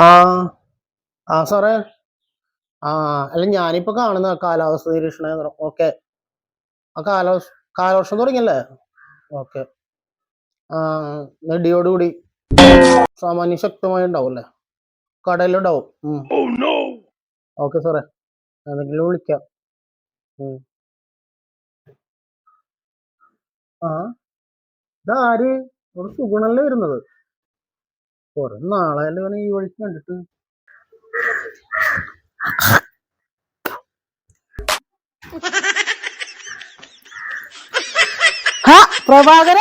ആ ആ സാറേ. ആ അല്ല ഞാനിപ്പോ കാണുന്ന കാലാവസ്ഥ നിരീക്ഷണ കേന്ദ്രം ഓക്കെ. ആ കാലാവസ്ഥ കാലവർഷം തുടങ്ങിയല്ലേ? ഓക്കെ. ആ നെടിയോടുകൂടി സാമാന്യ ശക്തമായി ഉണ്ടാവും അല്ലേ കടയിലുണ്ടാവും ഓക്കെ സാറേ. എന്തെങ്കിലും വിളിക്കാം. ആ? ഇതാര്? ഒരു സുഗുണല്ലേ വരുന്നത്? കുറെ നാളായാലും ഇവനെ ഈ വഴിക്ക് കണ്ടിട്ട്. പ്രഭാകര.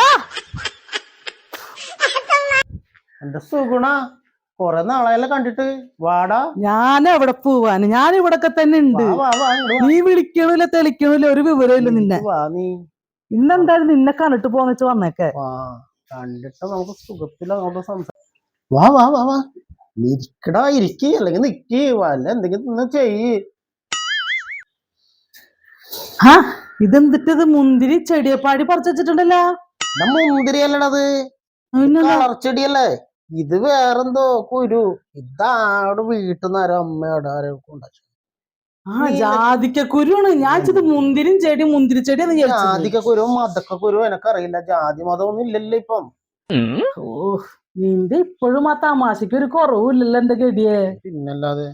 എന്റെ സുഗുണ? കൊറേ നാളായല്ലേ കണ്ടിട്ട്. വാടാ. ഞാൻ എവിടെ പോവാന്. ഞാൻ ഇവിടൊക്കെ തന്നെ ഉണ്ട്. വാ വാ വാ ഇങ്ങട് വാ. നീ വിളിക്കണില്ല തെളിക്കണില്ല ഒരു വിവരമില്ല നിന്നെ. വാ നീ. ഇന്നെന്തായാലും നിന്നെ കണ്ടിട്ട് പോന്ന് വെച്ച് വന്നേക്കെ. വാ കണ്ടിട്ട് നമുക്ക് സുഖത്തില്ല അങ്ങോട്ട് സംസാരിക്കാം. വാ വാ വാ വാ. നീ ഇരിക്കടാ ഇരിക്ക അല്ലെങ്കിൽ നിക്ക്. വല്ല എന്തെങ്കിലും തിന്ന് ചെയ്യ്. ഹാ ഇതെന്തിട്ട് ഇത് മുന്തിരി ചെടിയപ്പാടി പറിച്ചു വെച്ചിട്ടുണ്ടല്ലോ. മുന്തിരി അല്ലടത്? കളർച്ചെടിയല്ലേ ഇത് വേറെന്തോ കുരു. ഇതാടെ വീട്ടിൽ നിന്ന് ആരോ അമ്മയോടെ ആരോ കൊണ്ടുവച്ചു. ആ ജാതിക്ക കുരുവാണ്. ഞാൻ ഇത് മുന്തിരിയും ചെടി മുന്തിരി ചെടി എന്ന് വിചാരിച്ചത്. ജാതിക്ക കുരു മതക്ക കുരു എനക്കറിയില്ല. ജാതി മതമൊന്നും ഇല്ലല്ലോ ഇപ്പം. ഓ നിന്റെ ഇപ്പോഴും ആ തമാശക്ക് ഒരു കുറവില്ലല്ലോ എന്റെ ഗഡിയെ പിന്നല്ലാതെ?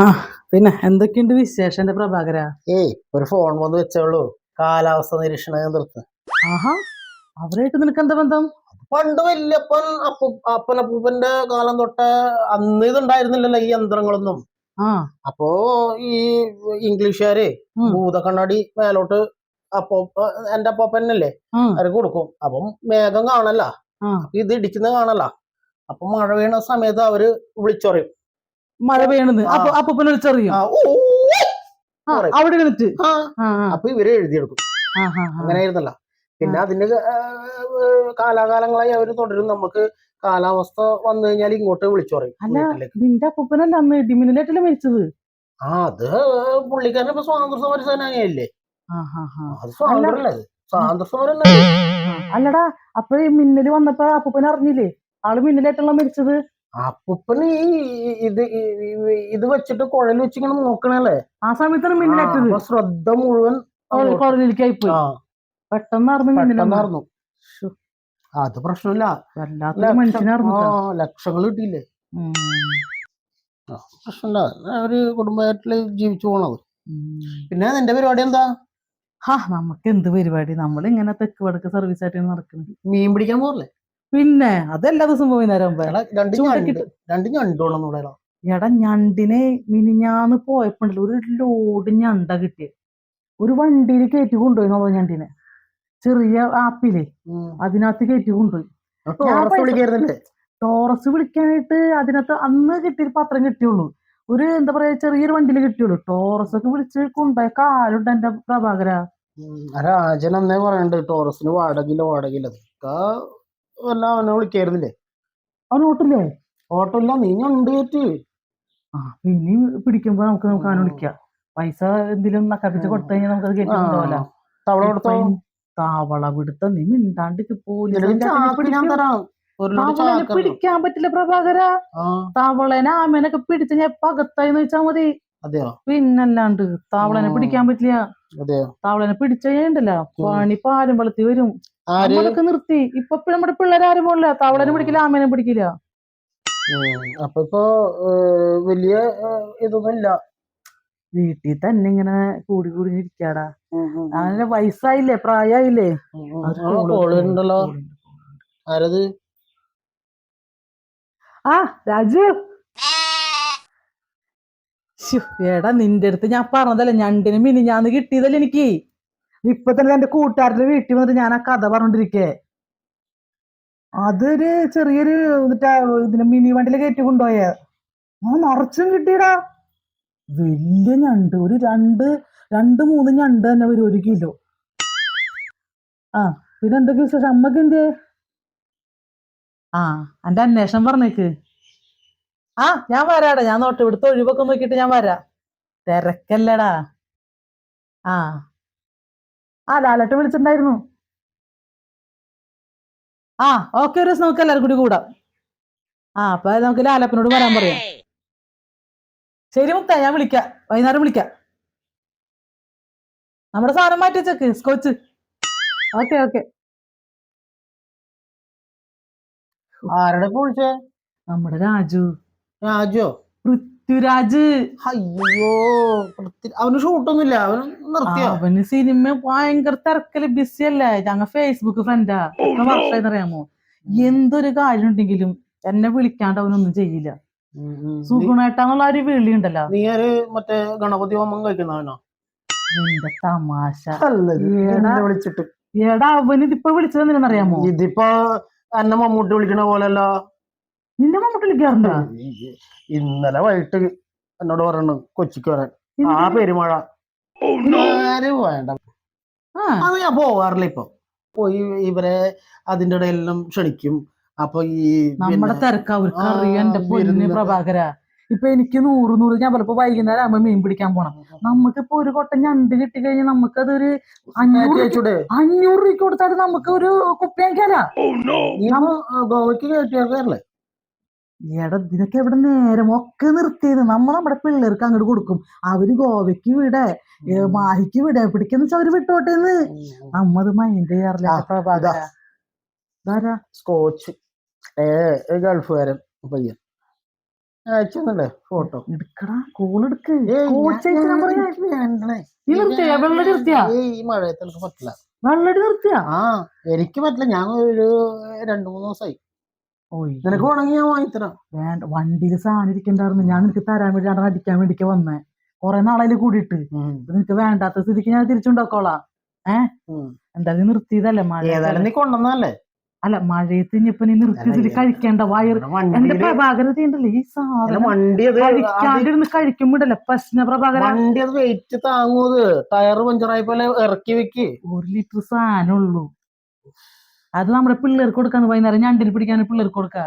ആ പിന്നെ എന്തൊക്കെയുണ്ട് വിശേഷം എന്റെ പ്രഭാകര? ഏയ് ഒരു ഫോൺ വന്ന് വെച്ചോളൂ കാലാവസ്ഥ നിരീക്ഷണ കേന്ദ്രത്ത് ആഹാ അവരായിട്ട് നിനക്ക് എന്താ ബന്ധം? പണ്ട് വല്യപ്പൻ അപ്പു അപ്പനപ്പൂപ്പന്റെ കാലം തൊട്ട് അന്ന് ഇതുണ്ടായിരുന്നില്ലല്ലോ ഈ യന്ത്രങ്ങളൊന്നും. ആ. അപ്പോ ഈ ഇംഗ്ലീഷുകാര്. ഭൂതക്കണ്ണാടി മേലോട്ട് അപ്പോ എന്റെ അപ്പനല്ലേ അവർക്ക് കൊടുക്കും. അപ്പം മേഘം കാണല്ല ഇത് ഇടിക്കുന്ന കാണല്ല അപ്പൊ മഴ വീണ സമയത്ത് അവർ വിളിച്ചറിയും. മഴ വീണത്. അപ്പൊ വിളിച്ചറിയും. അവിടെ ഇരുന്നിട്ട്? അപ്പൊ ഇവർ എഴുതിയെടുക്കും. അങ്ങനെ ആയിരുന്നല്ല പിന്നെ അതിന്റെ കാലാകാലങ്ങളായി അവർ തുടരും. നമുക്ക് കാലാവസ്ഥ വന്നു കഴിഞ്ഞാൽ ഇങ്ങോട്ട് വിളിച്ചു പറയും അല്ല. വീട്ടിലേക്ക്. നിന്റെ അപ്പൂപ്പനല്ല അന്ന് ഇടിമിന്നലേറ്റല്ലേ മരിച്ചത്? ആ അത് പുള്ളിക്കാരൻ ഇപ്പൊ സ്വാതന്ത്ര്യ സമര സേനാനിയല്ലേ? അല്ലടാ അപ്പൊ ഈ മിന്നൽ വന്നപ്പോ അപ്പൂപ്പൻ അറിഞ്ഞില്ലേ? ആൾ മിന്നലായിട്ടുള്ള മരിച്ചത്? അപ്പൂപ്പന് ഈ ഇത് ഇത് വെച്ചിട്ട് കുഴൽ വെച്ചിങ്ങനെ നോക്കണല്ലേ? ആ സമയത്താണ് മിന്നലേറ്റത്. ശ്രദ്ധ മുഴുവൻ കുഴലിലേക്കായി പോയി. പെട്ടെന്ന് അറിഞ്ഞു പെട്ടെന്നായിരുന്നു അത് പ്രശ്നമില്ല. ലക്ഷങ്ങൾ കിട്ടിയില്ലേ. പ്രശ്നമില്ല. ഒരു കുടുംബമായിട്ടിൽ ജീവിച്ചു പോണത് പിന്നെ നിന്റെ പരിപാടി എന്താ? ഹാ നമുക്ക് എന്ത് പരിപാടി? നമ്മൾ ഇങ്ങനെ തെക്ക് വടക്ക് സർവീസ് ആയിട്ട് നടക്കുന്നത് മീൻ പിടിക്കാൻ പോറല്ലേ പിന്നെ അതെല്ലാ ദിവസം പോയി നേരം എടാ, ഞണ്ടിനെ മിനിഞ്ഞാന്ന് പോയപ്പോണ്ടല്ലോ ഒരു ലോഡ് ഞണ്ട കിട്ടിയത് ഒരു വണ്ടിയിൽ കയറ്റി കൊണ്ടുപോയി നമ്മളെ ഞണ്ടിനെ. ചെറിയ ആപ്പിലെ അതിനകത്ത് കയറ്റി കൊണ്ടുപോയി. ടോറസ് വിളിക്കാനായിട്ട് അതിനകത്ത് അന്ന് കിട്ടിയ പത്രം കിട്ടിയുള്ളൂ. ഒരു എന്താ പറയാ ചെറിയൊരു വണ്ടിയിൽ കിട്ടിയുള്ളൂ. ടോറസ് ഒക്കെ വിളിച്ച് കൊണ്ടുപോയ കാലുണ്ട് എന്റെ പ്രഭാകര. രാജൻ അന്നേ പറയണ്ട് ടോറസിന് വാടകയില്ല വാടകയില്ല. വല്ല അവനെ വിളിക്കായിരുന്നില്ലേ? അവനോട്ടില്ലേ ഓട്ടോ ഇല്ല നീ ഞണ്ട് കയറ്റി. ആ പിന്നെ പിടിക്കുമ്പോ നമുക്ക് നമുക്ക് അവനെ വിളിക്കാം. പൈസ എന്തെങ്കിലും നക്കാപ്പിച്ച്. കൊടുത്തു കഴിഞ്ഞാൽ നമുക്ക് ആ, കൊണ്ടുപോകല. തവള കൊടുത്തോ? താവള വിടുത്ത നീ മിണ്ടാണ്ട് നിനക്ക് ചാക്ക് പിടിക്കാൻ പറ്റില്ല പ്രഭാകര. തവളനെ ആമേനൊക്കെ പിടിച്ച് ഞാൻ പകത്തായി വെച്ചാ മതി. അതെയോ? പിന്നല്ലാണ്ട് തവളനെ പിടിക്കാൻ പറ്റില്ല. അതെയോ? തവളനെ പിടിച്ച ഉണ്ടല്ലോ പണി പാലും വെളുത്തി വരും. ആര്? നിർത്തി. ഇപ്പൊ നമ്മുടെ പിള്ളേരാരും ആരും താവളനെ തവളനെ പിടിക്കില്ല ആമേനെ പിടിക്കില്ല. അപ്പൊ ഇപ്പൊ വലിയ ഇതൊന്നും ഇല്ല വീട്ടിൽ തന്നെ ഇങ്ങനെ കൂടി കൂടി ഇരിക്കാടാ. അങ്ങനെ വയസ്സായില്ലേ പ്രായമായില്ലേ ഉണ്ടല്ലോ ആരത്? ആ രാജു. എടാ നിന്റെ അടുത്ത് ഞാൻ പറഞ്ഞതല്ലേ ഞണ്ടിന് മിനിഞ്ഞാന്ന് കിട്ടിയതല്ലേ എനിക്ക്. ഇപ്പൊ തന്നെ എന്റെ കൂട്ടുകാരുടെ വീട്ടിൽ വന്നിട്ട് ഞാൻ ആ കഥ പറഞ്ഞോണ്ടിരിക്കേ. അതൊരു ചെറിയൊരു എന്നിട്ടാ ഇതിന് മിനി വണ്ടിയിൽ കയറ്റി കൊണ്ടുപോയ. ആ നിറച്ചും കിട്ടിയടാ. വലിയ ഞണ്ട് ഒരു രണ്ട് രണ്ട് മൂന്ന് ഞണ്ട് തന്നെ ഒരു ഒരു കിലോ. ആ പിന്നെ എന്തൊക്കെ വിശേഷം? അമ്മയ്ക്ക് എന്തേ? ആ എന്റെ അന്വേഷണം പറഞ്ഞേക്ക്. ആ ഞാൻ വരാടാ. ഞാൻ നോട്ട് ഇവിടുത്തെ ഒഴിവൊക്കെ നോക്കിയിട്ട് ഞാൻ വരാ. തിരക്കല്ലടാ. ആ. ആ ലാലട്ട് വിളിച്ചിട്ടുണ്ടായിരുന്നു. ആ ഓക്കെ ഒരു ദിവസം നമുക്ക് എല്ലാവരും കൂടി കൂടാം. ആ അപ്പൊ നമുക്ക് ലാലപ്പനോട് വരാൻ പറയാം. ശരി മുത്ത ഞാൻ വിളിക്കാം. വൈകുന്നേരം വിളിക്കാം. നമ്മുടെ സാധനം മാറ്റി വെച്ചേക്ക് സ്കോച്ച് ഓക്കെ ഓക്കെ. ആരുടെ വിളിച്ചേ നമ്മുടെ രാജു. രാജോ പൃഥ്വിരാജ്. അയ്യോ അവന് ഷൂട്ടൊന്നുമില്ല അവൻ നിർത്തിയോ? അവന് സിനിമ ഭയങ്കര തിരക്കൽ ബിസി അല്ലേ? ഞങ്ങ ഫേസ്ബുക്ക് ഫ്രണ്ടാ വർഷം അറിയാമോ എന്തൊരു കാര്യം ഉണ്ടെങ്കിലും എന്നെ വിളിക്കാണ്ട് അവനൊന്നും ചെയ്യില്ല. സുഗുണേട്ടാന്നുള്ള ഒരു വിളി ഉണ്ടല്ലോ. നീ ഒരു മറ്റേ ഗണപതി ഹോമം കഴിക്കുന്നവനോ നിന്റെ തമാശ. വിളിച്ചിട്ട്. എടാ അവന് ഇതിപ്പോ വിളിച്ചതെന്നറിയാമോ ഇതിപ്പോ എന്നെ മമ്മൂട്ടി വിളിക്കണ പോലെയല്ല. നിന്നെ മമ്മൂട്ടി വിളിക്കാറുണ്ടോ? ഇന്നലെ വൈകിട്ട് എന്നോട് പറഞ്ഞു കൊച്ചിക്ക് വരാൻ. ആ? പെരുമഴ. ആരും വേണ്ട ആ. അത് ഞാൻ പോവാറില്ല ഇപ്പൊ. പോയി ഇവരെ അതിന്റെ ഇടയിലെല്ലാം ക്ഷണിക്കും. അപ്പൊ ഈ നമ്മുടെ തിരക്ക് അവർക്ക് ആ, അറിയാം എന്റെ പൊന്നു വിരുന്ന്. പ്രഭാകര. ഇപ്പൊ എനിക്ക് നൂറ് നൂറ് ഞാൻ ചിലപ്പോ വൈകുന്നേരം ആകുമ്പോ മീൻ പിടിക്കാൻ പോണം. നമുക്കിപ്പോ ഒരു കൊട്ട ഞണ്ട് കിട്ടി കഴിഞ്ഞാൽ നമുക്കതൊരു അഞ്ഞൂറ് അഞ്ഞൂറ് രൂപ കൊടുത്താൽ നമുക്ക് ഒരു കുപ്പി വാങ്ങിക്കാനാ. ആ, ഗോവയ്ക്ക് കയറ്റിയാക്കല്ലേ എടാ ഇതിനൊക്കെ എവിടെ നേരം? ഒക്കെ നിർത്തിയത്. നമ്മൾ നമ്മുടെ പിള്ളേർക്ക് അങ്ങോട്ട് കൊടുക്കും. അവർ ഗോവയ്ക്ക് വിടെ മാഹിക്ക് വിടെ. പിടിക്കുന്ന വെച്ചാൽ അവർ വിട്ടോട്ടേന്ന്. നമ്മത് മൈൻഡ് ചെയ്യാറില്ല. സ്കോച്ച്. ഏ, ഗൾഫുകാരൻ. പയ്യൻ. അയച്ചെന്നല്ലേ ഫോട്ടോ. എടുക്കടാ കോൾ എടുക്ക്. നീ നിർത്തിയാ? വെള്ളം നിർത്തിയാ? ഈ മഴയത്ത് എനിക്ക് പറ്റില്ല. വെള്ളടി നിർത്തിയാ? ആ എനിക്ക് പറ്റില്ല. ഞാൻ ഒരു രണ്ടു മൂന്ന് ദിവസമായി നിനക്ക് വേണമെങ്കിൽ ഞാൻ വാങ്ങിത്തരാം. വേണ്ട വണ്ടിയിൽ സാധനം ഇരിക്കണ്ടായിരുന്നു. ഞാൻ നിനക്ക് തരാൻ വേണ്ടി അവിടെ അടിക്കാൻ വേണ്ടിക്ക് വന്നേ. കൊറേ നാളായി കൂടിയിട്ട്. നിനക്ക് വേണ്ടാത്ത സ്ഥിതിക്ക് ഞാൻ തിരിച്ചുണ്ടാക്കോളാം. ഏഹ് എന്തായാലും നിർത്തിയതല്ലേ മഴ ഏതായാലും നീ കൊണ്ടുവന്നല്ലേ അല്ല മഴയത്ത് ഇനിയിപ്പൊ നീ നിർത്തി കഴിക്കേണ്ട വയറ്. എന്റെ വണ്ടിയിൽ പ്രഭാകര ഈ സാധനം. കഴിക്കാണ്ടിരുന്ന് കഴിക്കുമ്പോഴല്ലേ പ്രശ്ന പ്രഭാകര. വണ്ടി അത് വെയിറ്റ് താങ്ങൂത് പഞ്ചറായി പോലെ ഇറക്കി വെക്ക്. ഒരു ലിറ്റർ സാധനം ഉള്ളൂ. അത് നമ്മുടെ പിള്ളേർക്ക് കൊടുക്കാന്ന് വൈകുന്നേരം ഞണ്ടിൽ പിടിക്കാൻ പിള്ളേർക്ക് കൊടുക്ക.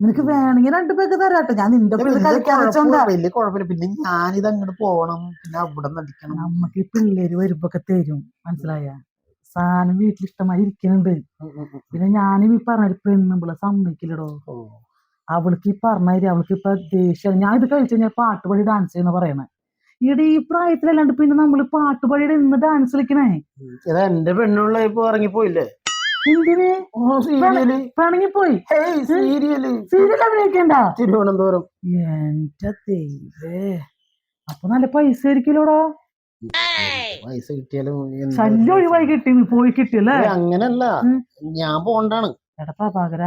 നിനക്ക് വേണമെങ്കിൽ രണ്ടു പേർക്ക് തരാട്ടെ. ഞാൻ നിന്റെ വലിയ കുഴപ്പമില്ല പിന്നെ ഞാനിത് അങ്ങോട്ട് പോകണം പിന്നെ അവിടെ നടിക്കണം. ഈ പിള്ളേര് വരുമ്പോ തരും. മനസ്സിലായ? സാധനം വീട്ടിൽ ഇഷ്ടമായി ഇരിക്കുന്നുണ്ട്. പിന്നെ ഞാൻ ഈ പറഞ്ഞ പെണ്ണുമ്പിളെ സമ്മതിക്കില്ലടോ. അവൾക്ക് ഈ പറഞ്ഞ അവൾക്ക് ഇപ്പൊ ദേഷ്യം. ഞാൻ ഇത് കഴിച്ചു കഴിഞ്ഞാൽ പാട്ട് പാടി ഡാൻസ് ചെയ്യുന്ന പറയണേ. ഈടെ ഈ പ്രായത്തിലല്ലാണ്ട് പിന്നെ നമ്മൾ പാട്ട് പാടിയുടെ ഇന്ന് ഡാൻസ് കളിക്കണേ? എന്റെ പെണ്ണുള്ള ഇപ്പൊ ഇറങ്ങിപ്പോയില്ലേ? പിണങ്ങിപ്പോയി? സീരിയൽ. സീരിയൽ അഭിനയിക്കണ്ട? തിരുവനന്തപുരം. എന്റെ ദൈവേ അപ്പൊ നല്ല പൈസ ആയിരിക്കുമല്ലോടാ പൈസ കിട്ടിയാലും ശല്യം ഒഴിവായി കിട്ടി പോയി കിട്ടിയല്ലേ? അങ്ങനല്ല. ഞാൻ പോണ്ടാണ്. എടാ പ്രഭാകര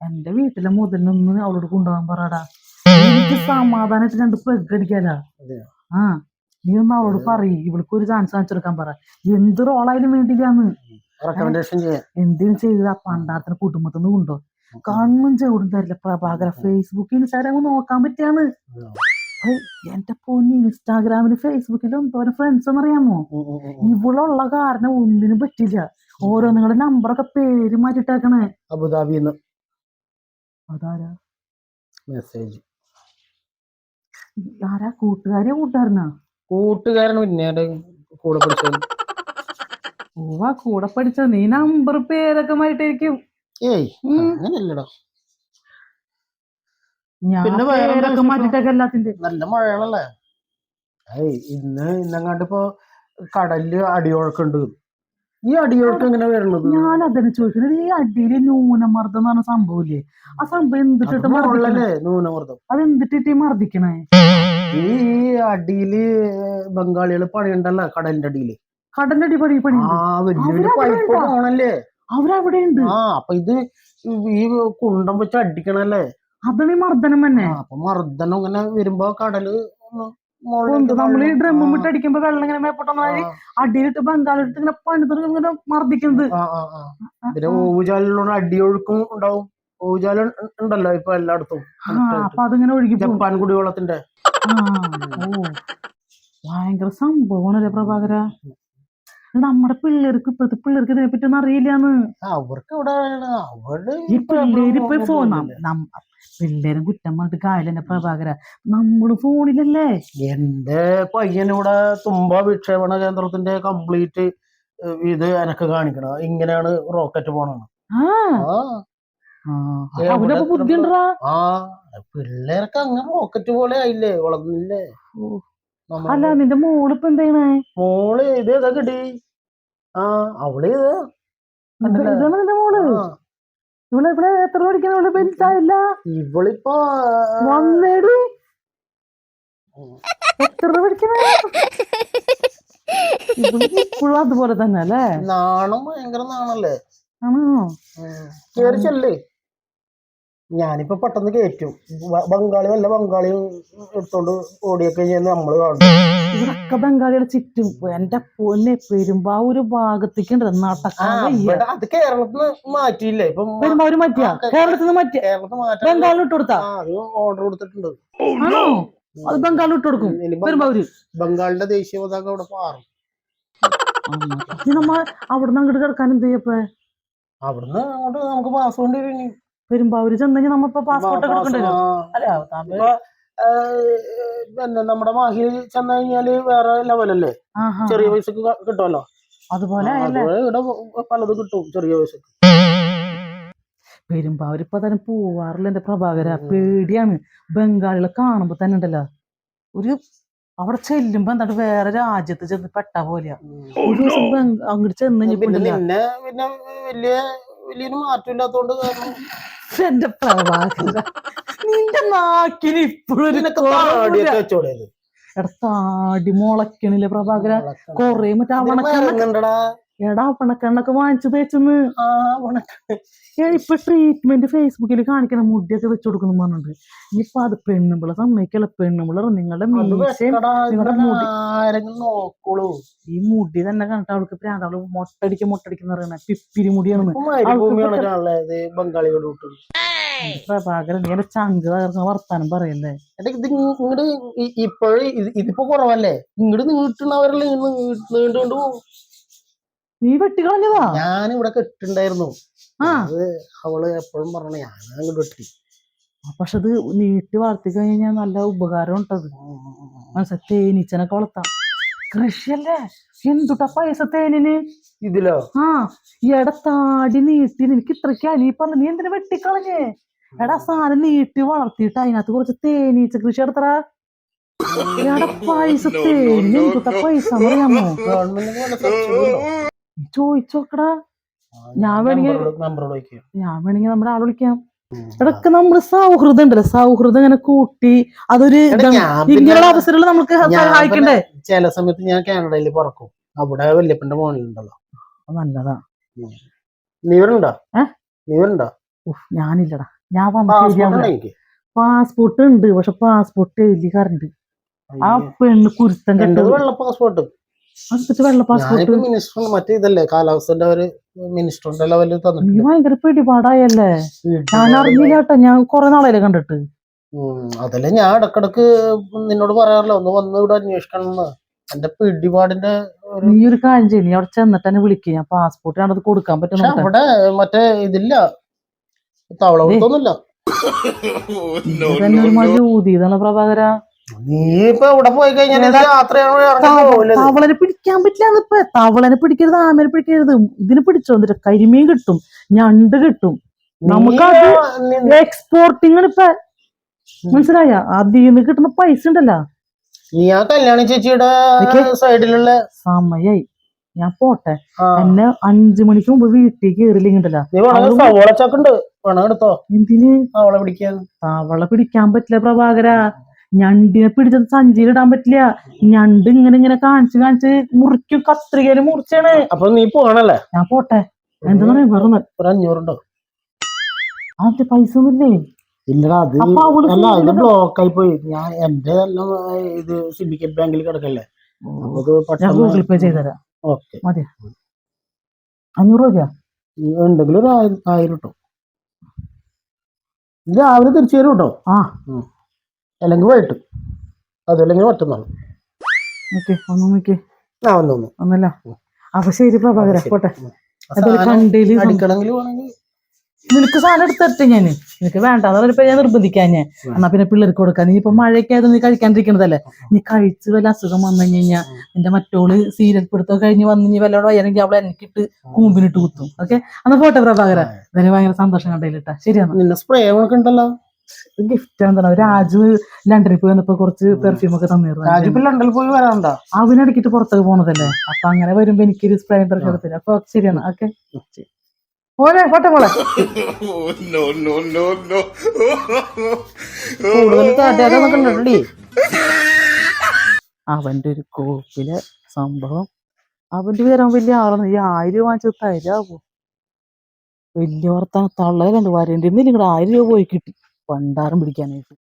എന്റെ വീട്ടിലെ മുതലൊന്ന് അവളോട് കൊണ്ടുപോകാൻ പറടാ. എനിക്ക് സമാധാനത്തിൽ രണ്ട് പെഗ് അടിക്കാലാ അതെയോ? ആ നീ ഒന്ന് അവളോട് പറയും ഇവൾക്ക് ഒരു ചാൻസ് കാണിച്ചെടുക്കാൻ പറ. എന്ത് റോളായാലും വേണ്ടിയില്ലാന്ന്. എന്തിനും ചെയ്ത പണ്ടാരത്തിന് കുടുംബത്തിന്ന് കൊണ്ടോ. കണ്ണും ചെവിടും തരില്ല പ്രഭാകര. ഫേസ്ബുക്ക് ഇൻസ്റ്റാഗ്രാം നോക്കാൻ പറ്റിയാന്ന്. എന്റെ പൊന്നി ഇൻസ്റ്റാഗ്രാമിലും ഫേസ്ബുക്കിലും ഓരോ ഫ്രണ്ട്സ് എന്നറിയാമോ. ഇവളുള്ള കാരണം ഒന്നിനും പറ്റില്ല. ഓരോ നിങ്ങളുടെ നമ്പറൊക്കെ പേര് മാറ്റിട്ടേക്കണേ അബുദാബിന്ന് അതാരാ? മെസ്സേജ് ആരാ? കൂട്ടുകാരിയോ കൂട്ടുകാരനാ? കൂട്ടുകാരൻ പിന്നെ കൂടെ പഠിച്ചത്? ഓവാ കൂടെ പഠിച്ച നീ നമ്പർ പേരൊക്കെ മാറ്റിട്ടായിരിക്കും ഏയ് അങ്ങനെയല്ലടാ. ഞാൻ പിന്നെ പേരൊക്കെ? മാറ്റിട്ടൊക്കെ എല്ലാത്തിന്റെ നല്ല മഴയാണല്ലേ? ഏയ് ഇന്ന് ഇന്നങ്ങാണ്ട് ഇപ്പൊ കടലിൽ അടിയൊഴക്കുണ്ട്. ഈ അടിയൊഴക്ക് എങ്ങനെ വരണത് ഞാൻ അതിനെ ചോദിക്കുന്നത്. ഈ അടിയിൽ ന്യൂനമർദ്ദം എന്ന് പറഞ്ഞ സംഭവമില്ലേ? ആ സംഭവം എന്തിട്ടിട്ട് ന്യൂനമർദ്ദം? അത് എന്തിട്ടിട്ട് ഈ മർദ്ദിക്കണേ? ഈ ഈ അടിയിൽ ബംഗാളികൾ പണിയുണ്ടല്ലോ കടലിന്റെ അടിയിൽ. കടലിന്റെ അടി പണി പണി ആ വലിയൊരു പൈപ്പ് ഉണ്ടോ? പോണല്ലേ? അവരവിടെ ഉണ്ട്. ആ അപ്പൊ ഇത് ഈ കുണ്ടം വെച്ച് അടിക്കണല്ലേ? അതാണ് ഈ മർദ്ദനം തന്നെ. അപ്പൊ മർദ്ദനം ഇങ്ങനെ വരുമ്പോ കടൽ നമ്മൾ ഈ ഡ്രമ്മും ഇട്ട് അടിക്കുമ്പോ വെള്ളം ഇങ്ങനെ മേപ്പോട്ടെന്നാൽ ആ, അടിയിലിട്ട് ബംഗാളിട്ട് ഇങ്ങനെ പണിത് ഇങ്ങനെ മർദ്ദിക്കുന്നത്. പിന്നെ ഓവുചാലിലുള്ള അടിയൊഴുക്കും ഉണ്ടാവും. ഓവുചാൽ ഉ- ഉണ്ടല്ലോ ഇപ്പൊ എല്ലായിടത്തും. അപ്പൊ അതിങ്ങനെ ഒഴുകി ജപ്പാൻ കുടിവെള്ളത്തിന്റെ. ഭയങ്കര സംഭവമാണല്ലേ പ്രഭാകര? നമ്മുടെ പിള്ളേർക്ക് ഇപ്പഴത്തെ പിള്ളേർക്ക് ഇതിനെ പറ്റി ഒന്നും അറിയില്ലാന്ന് അവർക്ക് ഈ പിള്ളേര് ഇപ്പൊ ഫോൺ? പിള്ളേരും കുറ്റം പറഞ്ഞിട്ട് കാര്യമില്ല പ്രഭാകര. നമ്മൾ ഫോണിലല്ലേ? എന്റെ പയ്യനിവിടെ തുമ്പ വിക്ഷേപണ കേന്ദ്രത്തിന്റെ കംപ്ലീറ്റ് ഇത് എനക്ക് കാണിക്കണം. ഇങ്ങനെയാണ് റോക്കറ്റ് പോണത്. പിള്ളേർക്ക് അങ്ങനെ റോക്കറ്റ് പോലെ ആയില്ലേ? വളർന്നില്ലേ? അല്ല നിന്റെ മോളിപ്പോ എന്ത് ചെയ്യണേ മോൾ ഇത് ഏതാ കിട്ടി? ആ അവൾ കണ്ടില്ലേ? ഇതാണ് നിന്റെ മോൾ? ഇവൾ ഇവിടെ എത്ര പഠിക്കണ ഇവിടെ ബെൽറ്റായില്ല ഇവളിപ്പോ വന്നേടി. എത്ര പഠിക്കണേ? ഇപ്പോഴും അതുപോലെ തന്നെ അല്ലേ നാണം ഭയങ്കര നാണല്ലേ? ആണോ? കേറി ഞാനിപ്പോ പെട്ടെന്ന് കയറ്റും. ബംഗാളി വല്ല ബംഗാളിയും എടുത്തോണ്ട് ഓടിയൊക്കെ കഴിഞ്ഞാൽ നമ്മൾ കാണും. ഇതൊക്കെ ബംഗാളിയുടെ ചുറ്റും. എന്റെ പൊന്നെ പെരുമ്പാവൂര് ഭാഗത്തേക്ക് അത് കേരളത്തിന് മാറ്റിയില്ലേ? ഇപ്പൊ പെരുമ്പാവൂര് മാറ്റിയ? കേരളത്തിൽ നിന്ന് മാറ്റിയ? ബംഗാളിൽ ഇട്ട് കൊടുത്താ? ആ അത് ഓർഡർ കൊടുത്തിട്ടുണ്ട്. ആണോ? അത് ബംഗാളിൽ ഇട്ട് കൊടുക്കും. പെരുമ്പാവൂര്. ബംഗാളിന്റെ ദേശീയ പതാക അവിടെ പാറും. ഇനി നമ്മ അവിടുന്ന് അങ്ങോട്ട് കിടക്കാൻ എന്ത് ചെയ്യപ്പേ അവിടുന്ന് അങ്ങോട്ട് നമുക്ക് പാസ് കൊണ്ട് വരും ഇനി. പെരുമ്പാവൂര് ചെന്നെങ്കിൽ നമ്മ പാസ്പോർട്ട് ആ. അല്ല? പിന്നെ നമ്മുടെ മാഹി ചെന്ന് കഴിഞ്ഞാൽ വേറെ ലെവലല്ലേ. ചെറിയ പൈസക്ക് കിട്ടുമല്ലോ അതുപോലെ ഇവിടെ പലതും കിട്ടും ചെറിയ പൈസക്ക്. വരുമ്പോ ഇപ്പൊ തന്നെ പോവാറില്ല എന്റെ പ്രഭാകര. പേടിയാണ്. ബംഗാളികളെ കാണുമ്പോ തന്നെ ഉണ്ടല്ലോ. ഒരു അവിടെ ചെല്ലുമ്പോ എന്താണ് വേറെ രാജ്യത്ത് ചെന്ന് പെട്ട പോലെയാ. ഒരു ദിവസം അങ്ങോട്ട് ചെന്ന് പിന്നെ പിന്നെ വലിയ വലിയൊരു മാറ്റമില്ലാത്തോണ്ട് കാരണം എന്റെ പ്രഭാകര നിന്റെ നാക്കിന് ഇപ്പോഴും ഒരു നിനക്ക് കുറവില്ല. താടിയൊക്കെ വെച്ചോടെ എടാ താടി മുളക്കണില്ലേ പ്രഭാകര. കൊറേ മറ്റേ. എടാ അവണക്കെണ്ണൊക്കെ വാങ്ങിച്ചു തേച്ചെന്ന്. ആ, ഇപ്പൊ ട്രീറ്റ്മെന്റ് ഫേസ്ബുക്കിൽ കാണിക്കണ മുടിയൊക്കെ വെച്ചു കൊടുക്കുന്നു പറഞ്ഞിട്ടുണ്ട്. ഇനിയിപ്പൊ അത് പെണ്ണുമ്പിള സമ്മതിക്കല്ല? പെണ്ണുമ്പിള നിങ്ങളുടെ മീശയും നിങ്ങളുടെ മുടി. ഈ മുടി തന്നെ കണ്ടിട്ട് അവൾക്ക് പ്രാന്ത് അവൾ മൊട്ടടിക്ക് മൊട്ടടിക്കുന്ന പറയണ പിപ്പിരി മുടിയാണ്. വിട്ടത് പ്രഭാകരൻ ഇങ്ങനെ ചങ്ക് തകർക്കുന്ന വർത്താനം പറയല്ലേ? ഇത് ഇങ്ങോട്ട് ഇപ്പോഴും ഇതിപ്പോ കുറവല്ലേ? ഇങ്ങോട്ട് നീട്ടുന്നവരല്ലേ നീണ്ടുകൊണ്ട് പോകും നീ വെട്ടിക്കളഞ്ഞതാ? ഞാൻ ഇവിടെ കെട്ടിണ്ടായിരുന്നു അത് അവൾ എപ്പോഴും പറഞ്ഞു ഞാൻ അങ്ങോട്ട് വെട്ടി പക്ഷെ അത് നീട്ടി വളർത്തി കഴിഞ്ഞാൽ നല്ല ഉപകാരം ഉണ്ടത്. തേനീച്ചനൊക്കെ വളർത്താം. കൃഷിയല്ലേ? എന്തുട്ടാ പൈസ തേനിന്? ഇതിലോ? ആ എടത്താടി താടി നീട്ടി നിനക്ക് ഇത്രയ്ക്ക്. പറഞ്ഞു നീ എന്തിനാ വെട്ടിക്കളഞ്ഞേ? എടാ സാധനം നീട്ടി വളർത്തിയിട്ട് അതിനകത്ത് കുറച്ച് തേനീച്ച കൃഷി എടുത്തറ എടാ പൈസ തേനി എന്തുട്ടാ പൈസ അറിയാമോ ചോദിച്ചോക്കടാ ഞാൻ വേണമെങ്കിൽ- ഞാൻ വേണമെങ്കിൽ നമ്മുടെ ആൾ വിളിക്കാം. ഇടയ്ക്ക് നമ്മൾ സൗഹൃദം ഉണ്ടല്ലോ. സൗഹൃദം ഇങ്ങനെ കൂട്ടി അതൊരു. ഇങ്ങനെയുള്ള അവസരങ്ങൾ നമുക്ക് സഹായിക്കണ്ടേ? ചില സമയത്ത് ഞാൻ കാനഡയിൽ പറക്കും. അവിടെ വല്യപ്പന്റെ മോണിലുണ്ടല്ലോ നല്ലതാ. നീവരുണ്ടോ നീവരുണ്ടോ ഞാനില്ലടാ. ഞാൻ പാസ്പോർട്ട് ഉണ്ട് പക്ഷെ പാസ്പോർട്ട് എഴുതി കറണ്ട്. ആ പെണ്ണ് കുരുത്തം കണ്ടത് കെട്ടത്. വെള്ള പാസ്പോർട്ട് മിനിസ്റ്റർ മറ്റേ ഇതല്ലേ കാലാവസ്ഥന്റെ ഒരു മിനിസ്റ്ററിന്റെ ലെവലിൽ നീ ഭയങ്കര പിടിപാടായല്ലേ? ഞാൻ അറിഞ്ഞില്ല കേട്ടോ ഞാൻ കൊറേ നാളായില്ലേ കണ്ടിട്ട്. അതല്ലേ ഞാൻ ഇടക്കിടക്ക് നിന്നോട് പറയാറില്ല ഒന്ന് വന്ന് ഇവിടെ അന്വേഷിക്കണം എന്റെ പിടിപാടിന്റെ നീ ഒരു കാര്യം ചെയ്യും നീ അവിടെ ചെന്നിട്ട് തന്നെ വിളിക്കുക ഞാൻ പാസ്പോർട്ട് ഞാനത് കൊടുക്കാൻ പറ്റും അവിടെ മറ്റേ ഇതില്ല. തവള കൊടുത്തൊന്നുമില്ല. തന്നെ ഒരു മതി ഊതിയതാണ് പ്രഭാകര. നീ ഇപ്പൊ ഇവിടെ പോയി കഴിഞ്ഞാൽ തവളനെ പിടിക്കാൻ പറ്റില്ല ഇപ്പൊ. തവളനെ പിടിക്കരുത് ആമനെ പിടിക്കരുത്. ഇതിന് പിടിച്ചോ എന്നിട്ട് കരിമീൻ കിട്ടും ഞണ്ട് കിട്ടും. നമുക്ക് എക്സ്പോർട്ടിങ് ഇപ്പൊ. മനസ്സിലായ? അതിൽ നിന്ന് കിട്ടുന്ന പൈസ ഉണ്ടല്ലോ. നീ ആ കല്യാണി ചേച്ചിയുടെ സൈഡിലുള്ള സമയായി. ഞാൻ പോട്ടെ. എന്നെ അഞ്ചു മണിക്ക് മുമ്പ് വീട്ടിൽ കയറില്ലെങ്കിണ്ടല്ലോ സവോള ചക്കുണ്ട് എടുത്തോ? എന്തിന്? പിടിക്കാൻ. തവള പിടിക്കാൻ പറ്റില്ല പ്രഭാകര. ഞണ്ടിനെ പിടിച്ചത് സഞ്ചിയിലിടാൻ പറ്റില്ല. ഞണ്ട് ഇങ്ങനെ ഇങ്ങനെ കാണിച്ച് കാണിച്ച് മുറിക്കും കത്രികയിൽ മുറിച്ചാണ്. അപ്പൊ നീ പോണല്ലേ? ഞാൻ പോട്ടെ. എന്താ പറയാ വെറുതെ ഒരു അഞ്ഞൂറുണ്ടോ? അതിന്റെ പൈസ ഒന്നുമില്ലേ ഇല്ലടാ അത് അപ്പൊ അവൾ അല്ല ഇത് ബ്ലോക്ക് ആയി പോയി. ഞാൻ എന്റെ എല്ലാം ഇത് സിൻഡിക്കേറ്റ് ബാങ്കിൽ കിടക്കല്ലേ? ഇത് ഞാൻ ഗൂഗിൾ പേ ചെയ്തുതരാം. ഓക്കെ. മതി. അഞ്ഞൂറ് രൂപ ഉണ്ടെങ്കിൽ ഒരു ആയിരം ആയിരം കിട്ടും. ഇത് രാവിലെ തിരിച്ചു തരും കേട്ടോ ആ. അല്ലെങ്കിൽ വൈകിട്ട്. അതല്ലെങ്കിൽ അല്ലെങ്കിൽ ഓക്കെ ഒന്ന് നോക്കി ആ ഒന്നല്ല അപ്പൊ ശരി പ്രഭാകര പോട്ടെ. കണ്ടേൽ നിനക്ക് സാധനം എടുത്തിട്ട് ഞാൻ നിനക്ക് വേണ്ട. പറഞ്ഞപ്പോ ഞാൻ നിർബന്ധിക്കാൻ. ഞാൻ എന്നാ പിന്നെ പിള്ളേർക്ക് കൊടുക്കാൻ നീ ഇപ്പൊ മഴയൊക്കെ ആയത് നീ കഴിക്കാണ്ടിരിക്കണതല്ലേ? നീ കഴിച്ച് വല്ല അസുഖം വന്നു കഴിഞ്ഞാൽ നിന്റെ മറ്റോൾ സീരിയൽ പിടുത്തം കഴിഞ്ഞ് വന്നു നീ വല്ലോടെ വയ്യാണെങ്കിൽ അവളെ എനിക്കിട്ട് കൂമ്പിനിട്ട് കുത്തും. ഓക്കെ? എന്നാ പോട്ടെ പ്രഭാകര ഇതിന് ഭയങ്കര സന്തോഷം കണ്ടതിലിട്ടാ ശരിയാണ് നിന്നെ സ്പ്രേ ഉണ്ടല്ലോ. ഗിഫ്റ്റ് എന്താണ്? രാജു ലണ്ടനിൽ പോയി വന്നപ്പോ കുറച്ച് പെർഫ്യൂം ഒക്കെ തന്നിരുന്നു. രാജു ലണ്ടനിൽ പോയി വരാണ്ടാ അവനടക്കിട്ട് പുറത്തേക്ക് പോണതല്ലേ? അപ്പൊ അങ്ങനെ വരുമ്പോ എനിക്കൊരു സ്പ്രേ എടുത്തില്ല അപ്പൊ ശരിയാണ്. ഓക്കെ. ഓനെ പോട്ടെ മോളെ. കൂടുതൽ അവന്റെ ഒരു കോപ്പിലെ സംഭവം. അവന്റെ പേരാൻ വലിയ ആളാണ്. ഈ ആയിരം രൂപ വാങ്ങിച്ചത് തരാവോ? വലിയ വർത്താനം തള്ളലുണ്ട് വരേണ്ടിരുന്നില്ല ഇങ്ങടെ ആയിരം രൂപ പോയി കിട്ടി. പണ്ടാരം പിടിക്കാനായിട്ട്.